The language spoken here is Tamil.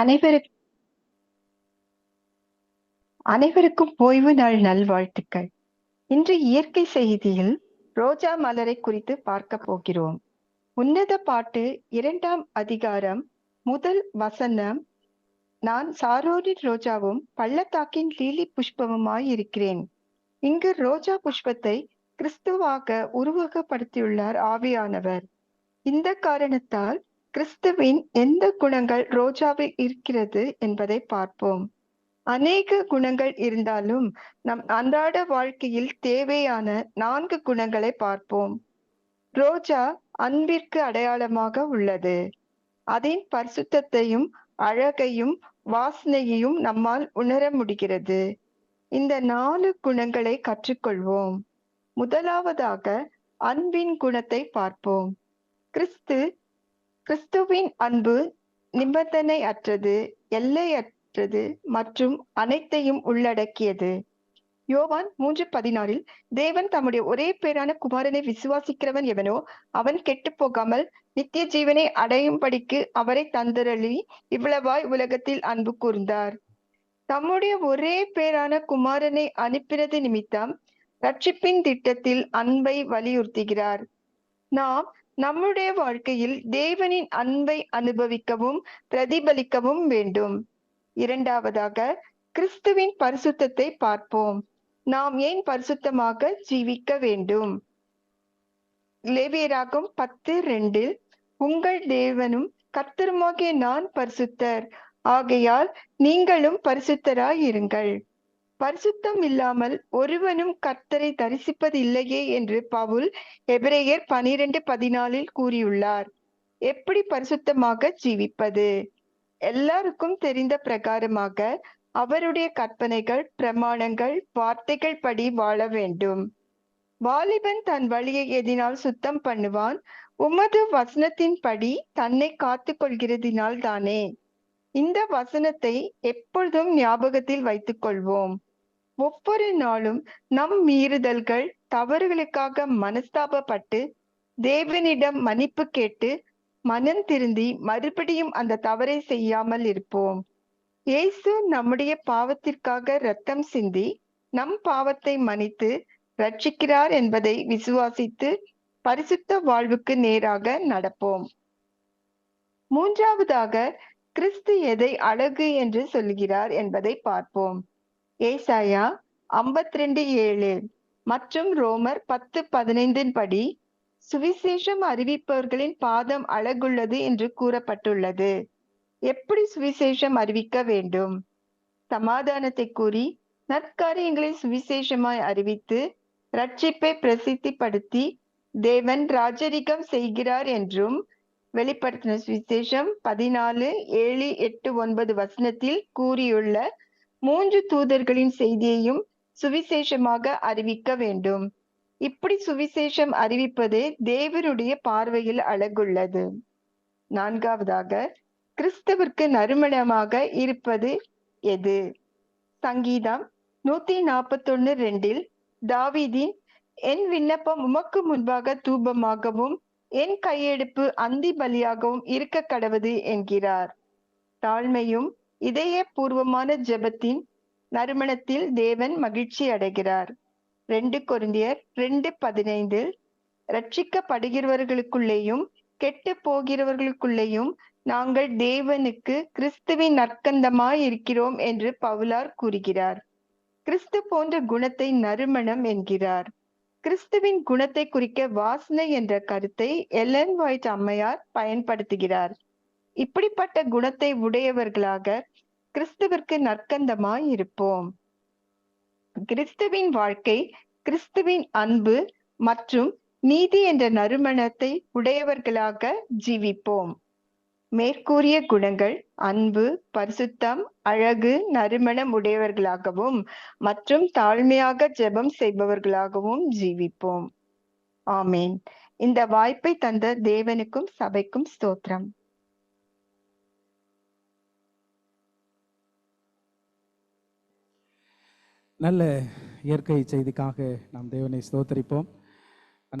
அனைவருக்கு அனைவருக்கும் ஓய்வு நாள் நல்வாழ்த்துக்கள். இன்று இயற்கை செய்தியில் ரோஜா மலரை குறித்து பார்க்க போகிறோம். உன்னத பாட்டு இரண்டாம் அதிகாரம் முதல் வசனம். நான் சாரோரின் ரோஜாவும் பள்ளத்தாக்கின் லீலி புஷ்பமுமாய் இருக்கிறேன். இங்கு ரோஜா புஷ்பத்தை கிறிஸ்துவாக உருவகப்படுத்தியுள்ளார் ஆவியானவர். இந்த காரணத்தால் கிறிஸ்துவின் எந்த குணங்கள் ரோஜாவில் இருக்கிறது என்பதை பார்ப்போம். அநேக குணங்கள் இருந்தாலும் நம் அன்றாட வாழ்க்கையில் தேவையான நான்கு குணங்களை பார்ப்போம். ரோஜா அன்பிற்கு அடையாளமாக உள்ளது. அதன் பரிசுத்தையும் அழகையும் வாசனையையும் நம்மால் உணர முடிகிறது. இந்த நாலு குணங்களை கற்றுக்கொள்வோம். முதலாவதாக அன்பின் குணத்தை பார்ப்போம். கிறிஸ்து கிறிஸ்துவின் அன்பு நிபந்தனை அற்றது எல்லையற்றது மற்றும் அனைத்தையும் உள்ளடக்கியது. யோவான் மூன்று பதினாறில் தேவன் தம்முடைய ஒரே பேரான குமாரனை விசுவாசிக்கிறவன் எவனோ அவன் கெட்டு போகாமல் நித்திய ஜீவனை அடையும்படிக்கு அவரை தந்தரளி இவ்வளவாய் உலகத்தில் அன்பு கூர்ந்தார். தம்முடைய ஒரே பேரான குமாரனை அனுப்பினது நிமித்தம் ரட்சிப்பின் திட்டத்தில் அன்பை வலியுறுத்துகிறார். நாம் நம்முடைய வாழ்க்கையில் தேவனின் அன்பை அனுபவிக்கவும் பிரதிபலிக்கவும் வேண்டும். இரண்டாவதாக கிறிஸ்துவின் பரிசுத்தத்தை பார்ப்போம். நாம் ஏன் பரிசுத்தமாக ஜீவிக்க வேண்டும்? லேவியராகும் பத்து ரெண்டில் உங்கள் தேவனும் கர்த்தருமாகிய நான் பரிசுத்தர். ஆகையால் நீங்களும் பரிசுத்தராய் இருங்கள் பரிசுத்தம் இல்லாமல் ஒருவனும் கர்த்தரை தரிசிப்பதில்லையே என்று பவுல் எபிரேயர் பனிரெண்டு பதினாலில் கூறியுள்ளார். எப்படி பரிசுத்தமாக ஜீவிப்பது? எல்லாருக்கும் தெரிந்த பிரகாரமாக அவருடைய கற்பனைகள் பிரமாணங்கள் வார்த்தைகள் படி வாழ வேண்டும். வாலிபன் தன் வழியை எதினால் சுத்தம் பண்ணுவான். உமது வசனத்தின் படி தன்னை காத்து கொள்கிறதினால் தானே இந்த வசனத்தை எப்பொழுதும் ஞாபகத்தில் வைத்துக் கொள்வோம் ஒவ்வொரு நாளும் நம் மீறுதல்கள் தவறுகளுக்காக மனஸ்தாபப்பட்டு தேவனிடம் மன்னிப்பு கேட்டு மனம் திருந்தி மறுபடியும் அந்த தவறை செய்யாமல் இருப்போம். இயேசு நம்முடைய பாவத்திற்காக ரத்தம் சிந்தி நம் பாவத்தை மன்னித்து ரட்சிக்கிறார் என்பதை விசுவாசித்து பரிசுத்த வாழ்வுக்கு நேராக நடப்போம். மூன்றாவதாக கிறிஸ்து எதை அழகு என்று சொல்கிறார் என்பதை பார்ப்போம். ஏசாயா ஐம்பத்தி ரெண்டு ஏழு. மற்றும் ரோமர் பத்து பதினைந்தின் படி சுவிசேஷம் அறிவிப்பவர்களின் பாதம் அழகுள்ளது என்று கூறப்பட்டுள்ளது. எப்படி சுவிசேஷம் அறிவிக்க வேண்டும்? சமாதானத்தை கூறி நற்காரியங்களை சுவிசேஷமாய் அறிவித்து ரட்சிப்பை பிரசித்திப்படுத்தி தேவன் ராஜரிகம் செய்கிறார் என்றும் வெளிப்படுத்தின சுவிசேஷம் பதினாலு ஏழு எட்டு ஒன்பது வசனத்தில் கூறியுள்ள மூன்று தூதர்களின் செய்தியையும் சுவிசேஷமாக அறிவிக்க வேண்டும். இப்படி சுவிசேஷம் அறிவிப்பது தேவனுடைய பார்வையில் அழகுள்ளது. நான்காவதாக கிறிஸ்தவிற்கு நறுமணமாக இருப்பது எது? சங்கீதம் நூத்தி நாற்பத்தொன்னு ரெண்டில் தாவீதின் என் விண்ணப்பம் உமக்கு முன்பாக தூபமாகவும் என் கையெடுப்பு அந்தி பலியாகவும் இருக்க கடவுது என்கிறார். தாழ்மையும் இதய பூர்வமான ஜெபத்தின் நறுமணத்தில் தேவன் மகிழ்ச்சி அடைகிறார். ரெண்டு கொருந்தியர் ரெண்டு பதினைந்தில் ரட்சிக்கப்படுகிறவர்களுக்குள்ளேயும் கெட்டு போகிறவர்களுக்குள்ளேயும் நாங்கள் தேவனுக்கு கிறிஸ்துவின் நற்கந்தமாய் இருக்கிறோம் என்று பவுலார் கூறுகிறார். கிறிஸ்து போன்ற குணத்தை நறுமணம் என்கிறார். கிறிஸ்துவின் குணத்தை குறிக்க வாசனை என்ற கருத்தை எலன் ஒயிட் அம்மையார் பயன்படுத்துகிறார். இப்படிப்பட்ட குணத்தை உடையவர்களாக கிறிஸ்துவிற்கு நற்கந்தமாய் இருப்போம். கிறிஸ்துவின் வாழ்க்கை கிறிஸ்துவின் அன்பு மற்றும் நீதி என்ற நறுமணத்தை உடையவர்களாக ஜீவிப்போம். மேற்கூறிய குணங்கள் அன்பு பரிசுத்தம் அழகு நறுமணம் உடையவர்களாகவும் மற்றும் தாழ்மையாக ஜெபம் செய்பவர்களாகவும் ஜீவிப்போம். ஆமேன். இந்த வாய்ப்பை தந்த தேவனுக்கும் சபைக்கும் ஸ்தோத்திரம். நல்ல இயற்கை செய்திக்காக நாம் தேவனை ஸ்தோத்தரிப்போம்.